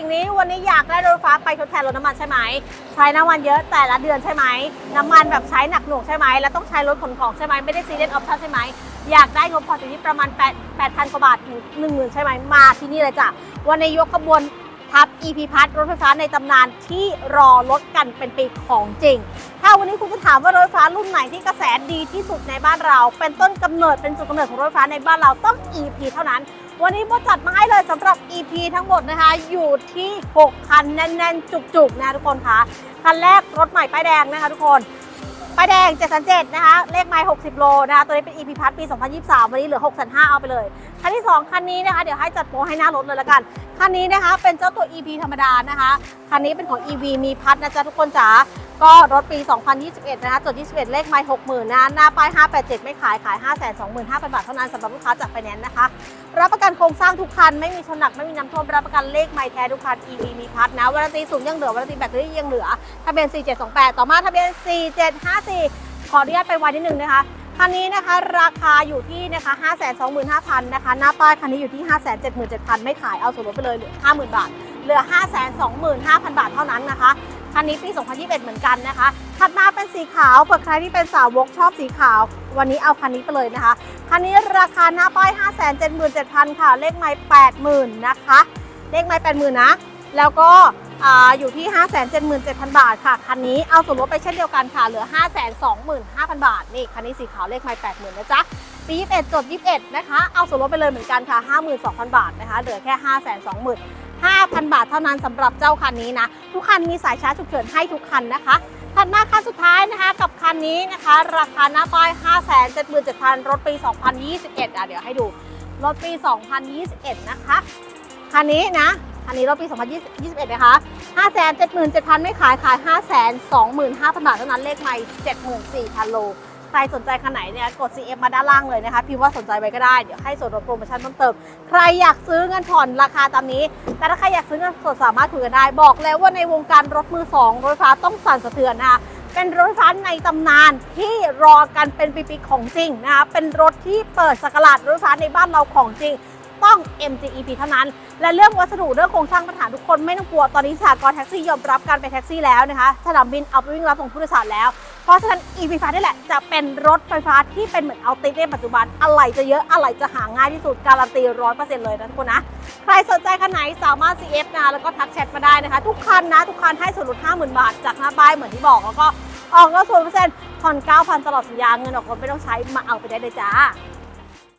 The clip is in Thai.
วันนี้อยากได้รถไฟฟ้าไปทดแทนรถน้ำมันใช่ไหม ใช้น้ำมันเยอะแต่ละเดือนใช่ไหม น้ำมันแบบใช้หนักหน่วงใช่ไหม แล้วต้องใช้รถขนของใช่ไหม ไม่ได้ซีเรียสออปชั่นใช่ไหม อยากได้งบผ่ออยู่ที่ประมาณ 8 8,000 กว่าบาทถึง10,000 ใช่ไหม มาที่นี่เลยจ้ะ วันในยกขบวนทับ EP พัทรถไฟฟ้าในตำนานที่รอรถกันเป็นปีของจริง ถ้าวันนี้คุณจะถามว่ารถไฟฟ้ารุ่นไหนที่กระแสดีที่สุดในบ้านเรา เป็นต้นกำเนิดเป็นจุดกำเนิดของรถไฟฟ้าในบ้านเราต้อง EP เท่านั้น วันนี้โบจัดมาให้เลยสำหรับ EP ทั้งหมดนะคะ อยู่ที่ 6 คันแน่นๆ จุกๆ นะทุกคนคะคันแรกรถใหม่ป้ายแดงนะคะทุกคนป้ายแดง 737 นะคะ เลขไมล์60 โลนะคะ ตัวนี้เป็น EP พัทปี 2023 วันนี้เหลือ 6,500 เอาไปเลย คันที่ 2 คันนี้นะคะ เดี๋ยวให้จัดโปรให้หน้ารถเลยละกัน คันนี้นะคะ เป็นเจ้าตัว EP ธรรมดานะคะ คันนี้เป็นของ EV มีพัดนะจ๊ะทุกคนจ๋า ก็รถปี 2021 นะคะจด21 เลขไมล์60,000นะหน้าป้าย 587 ไม่ขายขาย 525,000 บาทเท่านั้นสำหรับลูกค้าจากไฟแนนซ์นะคะ รับประกันโครงสร้างทุกคัน ไม่มีชนหนัก ไม่มีน้ำท่วม รับประกันเลขไมล์แท้ทุกคัน EV มีพัดนะวารันตีสูงยังเหลือวารันตีแบตเตอรี่ยังเหลือทะเบียน 4728 ต่อมาทะเบียน 4754 ขออนุญาตไปไวนิดนึงนะคะคันนี้นะคะราคาอยู่ที่นะคะ525,000นะคะหน้าป้ายคันนี้อยู่ที่ 577,000 ไม่ขายเอาส่วนลดไปเลยเหลือ 50,000 บาท เหลือ 525,000 บาทเท่านั้นนะคะ คันนี้ปี 2021 เหมือนกันนะคะถัดมาเป็นสีขาวเผื่อใครที่เป็นสาวกชอบสีขาว วันนี้เอาคันนี้ไปเลยนะคะ คันนี้ราคาหน้าป้าย 577,000 ค่ะ เลขไมล์80,000 นะคะ เลขไมล์80,000 นะ แล้วก็ออยู่ที่ 577,000 บาทค่ะ คันนี้เอาส่วนลดไปเช่นเดียวกันค่ะ เหลือ 525,000 บาท นี่ คันนี้สีขาวเลขไมล์80,000 นะจ๊ะ ปี 21 จด 21 นะคะ เอาส่วนลดไปเลยเหมือนกันค่ะ 52,000 บาทนะคะ เหลือแค่502,000 5,000 บาทเท่านั้นสำหรับเจ้าคันนี้นะ ทุกคันมีสายชาร์จฉุกเฉินให้ทุกคันนะคะถัดมาคันสุดท้ายนะคะกับคันนี้นะคะ ราคาหน้าป้าย 577,000 รถปี 2021อะเดี๋ยวให้ดู รถปี 2021 นะคะ คันนี้นะ คันนี้รถปี 2021 นะคะ 577,000 ไม่ขายขาย 525,000 บาทเท่านั้นเลขไม่ 74,000 โล ใครสนใจคันไหนเนี่ยกด CF มาด้านล่างเลยนะคะพิมพ์ว่าสนใจไว้ก็ได้เดี๋ยวให้ส่วนลดโปรโมชั่นเพิ่มเติมใครอยากซื้อเงินผ่อนราคาตามนี้ แต่ถ้าใครอยากซื้อเงินสดสามารถคุยกันได้ บอกแล้วว่าในวงการรถมือสองรถไฟฟ้าต้องสั่นสะเทือนนะคะเป็นรถไฟฟ้าในตำนานที่รอกันเป็นปีๆของจริงนะคะเป็นรถที่เปิดสกราดรถไฟฟ้าในบ้านเราของจริง ต้อง MGEP เท่านั้น และเรื่องวัสดุเรื่องโครงสร้างปัญหาทุกคนไม่ต้องกลัว ตอนนี้สากลแท็กซี่ยอมรับการเป็นแท็กซี่แล้วนะคะ สนามบินเอาไปวิ่งรับส่งผู้โดยสารแล้ว เพราะฉะนั้น EV ฟ้านี่แหละจะเป็นรถไฟฟ้าที่เป็นเหมือนเอาติดในปัจจุบัน อะไรจะเยอะอะไรจะหาง่ายที่สุดการันตีร้อยเปอร์เซ็นต์เลยนะทุกคนนะ ใครสนใจคันไหนสามารถ CF นะแล้วก็ทักแชทมาได้นะคะ ทุกคันนะทุกคันให้ส่วนลด50,000 บาท จากหน้าป้ายเหมือนที่บอกแล้วก็ออกรถศูนเปอร์เซ็นต์ผ่อน9,000ตลอดสัญญาเงินออกรถไม่ต้องใช้มาเอาไปได้เลยจ้า